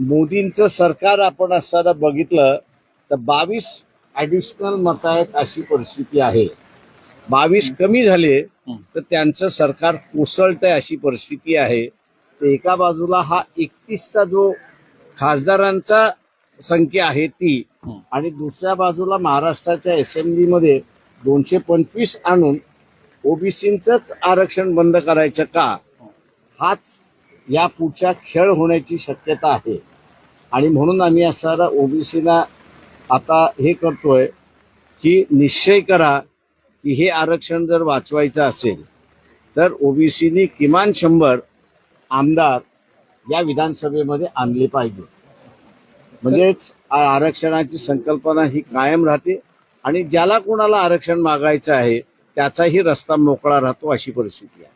मोदींचं सरकार आपण असताना बघितलं तर बावीस ऍडिशनल मत आहेत अशी परिस्थिती आहे. बावीस कमी झाले तर त्यांचं सरकार कोसळतंय अशी परिस्थिती आहे. तर एका बाजूला हा एकतीसचा जो खासदारांचा संख्या आहे ती आणि दुसऱ्या बाजूला महाराष्ट्राच्या असेंब्लीमध्ये दोनशे पंचवीस आणून ओबीसींच आरक्षण बंद करायचं का? हाच या पुढच्या खेळ होण्याची शक्यता आहे. आणि म्हणून आम्ही असणारा ओबीसीला आता हे करतोय की निश्चय करा की हे आरक्षण जर वाचवायचं असेल तर ओबीसीनी किमान शंभर आमदार या विधानसभेमध्ये आणले पाहिजे. म्हणजेच आरक्षणाची संकल्पना ही कायम राहते आणि ज्याला कोणाला आरक्षण मागायचं आहे त्याचाही रस्ता मोकळा राहतो अशी परिस्थिती आहे.